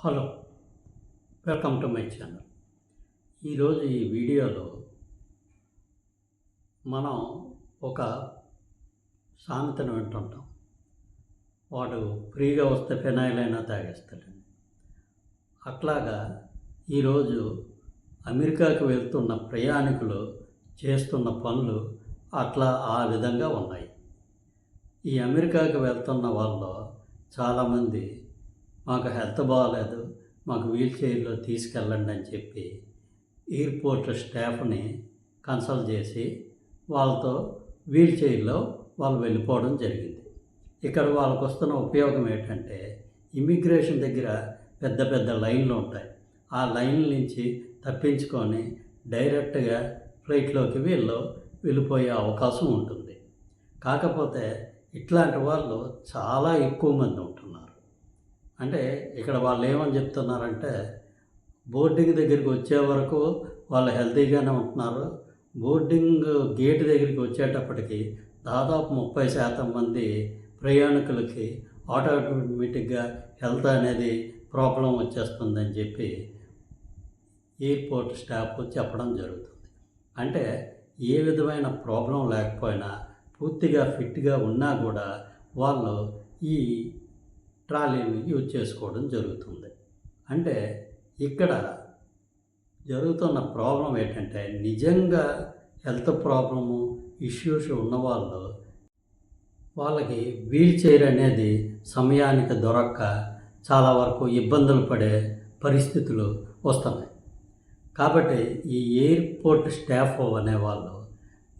Hello welcome to my channel. ఈరోజు ఈ వీడియోలో మనం ఒక సామెతను వింటుంటాం. వాడు ఫ్రీగా వస్తే ఫినాయిల్ అయినా తాగేస్తాడని అట్లాగా ఈరోజు అమెరికాకు వెళ్తున్న ప్రయాణికులు చేస్తున్న పనులు అట్లా ఆ విధంగా ఉన్నాయి. ఈ అమెరికాకు వెళ్తున్న వాళ్ళు చాలామంది మాకు హెల్త్ బాగాలేదు మాకు వీల్ చైర్లో తీసుకెళ్ళండి అని చెప్పి ఎయిర్పోర్ట్ స్టాఫ్ని కన్సల్ట్ చేసి వాళ్ళతో వీల్ చైర్లో వాళ్ళు వెళ్ళిపోవడం జరిగింది. ఇక్కడ వాళ్ళకు వస్తున్న ఉపయోగం ఏంటంటే ఇమిగ్రేషన్ దగ్గర పెద్ద పెద్ద లైన్లు ఉంటాయి. ఆ లైన్ నుంచి తప్పించుకొని డైరెక్ట్గా ఫ్లైట్లోకి వీళ్ళు వెళ్ళిపోయే అవకాశం ఉంటుంది. కాకపోతే ఇట్లాంటి వాళ్ళు చాలా ఎక్కువ మంది ఉంటున్నారు. అంటే ఇక్కడ వాళ్ళు ఏమని చెప్తున్నారంటే బోర్డింగ్ దగ్గరికి వచ్చే వరకు వాళ్ళు హెల్తీగానే ఉంటున్నారు. బోర్డింగ్ గేట్ దగ్గరికి వచ్చేటప్పటికి దాదాపు ముప్పై శాతం మంది ప్రయాణికులకి ఆటోమేటిక్గా హెల్త్ అనేది ప్రాబ్లం వచ్చేస్తుందని చెప్పి ఎయిర్పోర్ట్ స్టాఫ్ చెప్పడం జరుగుతుంది. అంటే ఏ విధమైన ప్రాబ్లం లేకపోయినా పూర్తిగా ఫిట్గా ఉన్నా కూడా వాళ్ళు ఈ ట్రాలీని యూజ్ చేసుకోవడం జరుగుతుంది. అంటే ఇక్కడ జరుగుతున్న ప్రాబ్లం ఏంటంటే నిజంగా హెల్త్ ప్రాబ్లము ఇష్యూస్ ఉన్నవాళ్ళు వాళ్ళకి వీల్ చైర్ అనేది సమయానికి దొరక్క చాలా వరకు ఇబ్బందులు పడే పరిస్థితులు వస్తున్నాయి. కాబట్టి ఈ ఎయిర్పోర్ట్ స్టాఫ్ అనేవాళ్ళు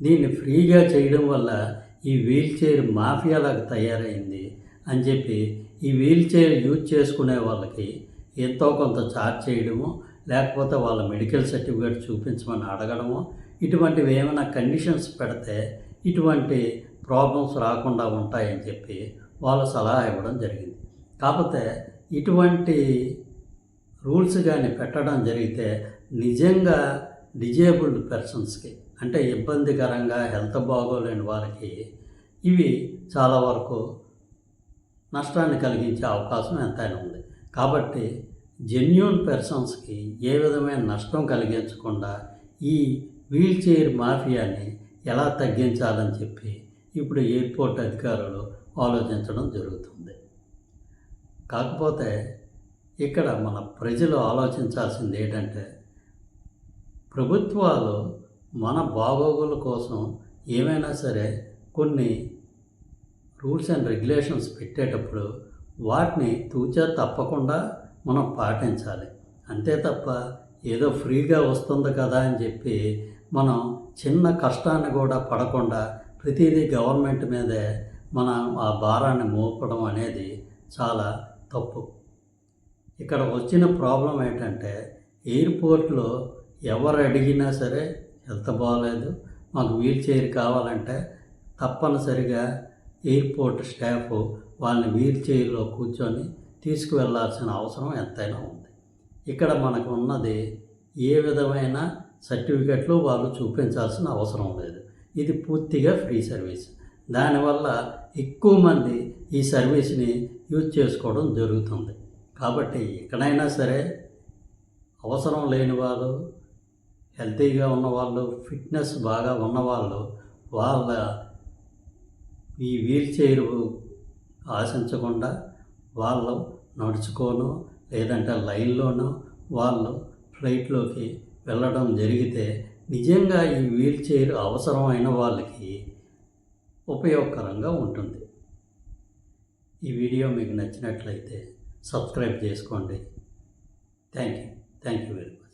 దీన్ని ఫ్రీగా చేయడం వల్ల ఈ వీల్ చైర్ మాఫియాలకు తయారైంది అని చెప్పి ఈ వీల్ చైర్ యూజ్ చేసుకునే వాళ్ళకి ఎంతో కొంత ఛార్జ్ చేయడము లేకపోతే వాళ్ళ మెడికల్ సర్టిఫికేట్ చూపించమని అడగడము ఇటువంటివి ఏమైనా కండిషన్స్ పెడితే ఇటువంటి ప్రాబ్లమ్స్ రాకుండా ఉంటాయని చెప్పి వాళ్ళు సలహా ఇవ్వడం జరిగింది. కాకపోతే ఇటువంటి రూల్స్ కానీ పెట్టడం జరిగితే నిజంగా డిజేబుల్డ్ పర్సన్స్కి అంటే ఇబ్బందికరంగా హెల్త్ బాగోలేని వారికి ఇవి చాలా వరకు నష్టాన్ని కలిగించే అవకాశం ఎంతైనా ఉంది. కాబట్టి జెన్యున్ పర్సన్స్కి ఏ విధమైన నష్టం కలిగించకుండా ఈ వీల్ చైర్ మాఫియాని ఎలా తగ్గించాలని చెప్పి ఇప్పుడు ఎయిర్పోర్ట్ అధికారులు ఆలోచించడం జరుగుతుంది. కాకపోతే ఇక్కడ మన ప్రజలు ఆలోచించాల్సింది ఏంటంటే ప్రభుత్వాలు మన బాగోగుల కోసం ఏమైనా సరే కొన్ని రూల్స్ అండ్ రెగ్యులేషన్స్ పెట్టేటప్పుడు వాటిని తూచా తప్పకుండా మనం పాటించాలి. అంతే తప్ప ఏదో ఫ్రీగా వస్తుంది కదా అని చెప్పి మనం చిన్న కష్టాన్ని కూడా పడకుండా ప్రతిదీ గవర్నమెంట్ మీదే మనం ఆ భారాన్ని మోపడం అనేది చాలా తప్పు. ఇక్కడ వచ్చిన ప్రాబ్లం ఏంటంటే ఎయిర్పోర్ట్లో ఎవరు అడిగినా సరే హెల్త్ బాగాలేదు మాకు వీల్ చైర్ కావాలంటే తప్పనిసరిగా ఎయిర్పోర్ట్ స్టాఫ్ వాళ్ళని వీల్ చైర్లో కూర్చొని తీసుకువెళ్ళాల్సిన అవసరం ఎంతైనా ఉంది. ఇక్కడ మనకు ఉన్నది ఏ విధమైన సర్టిఫికెట్లు వాళ్ళు చూపించాల్సిన అవసరం లేదు. ఇది పూర్తిగా ఫ్రీ సర్వీస్. దానివల్ల ఎక్కువ మంది ఈ సర్వీస్ని యూజ్ చేసుకోవడం జరుగుతుంది. కాబట్టి ఎక్కడైనా సరే అవసరం లేని వాళ్ళు హెల్తీగా ఉన్నవాళ్ళు ఫిట్నెస్ బాగా ఉన్నవాళ్ళు వాళ్ళ ఈ వీల్ చైర్ ఆశించకుండా వాళ్ళు నడుచుకోను లేదంటే లైన్లోనో వాళ్ళు ఫ్లైట్లోకి వెళ్ళడం జరిగితే నిజంగా ఈ వీల్ చైర్ అవసరమైన వాళ్ళకి ఉపయోగకరంగా ఉంటుంది. ఈ వీడియో మీకు నచ్చినట్లయితే సబ్స్క్రైబ్ చేసుకోండి. Thank you. Thank you very much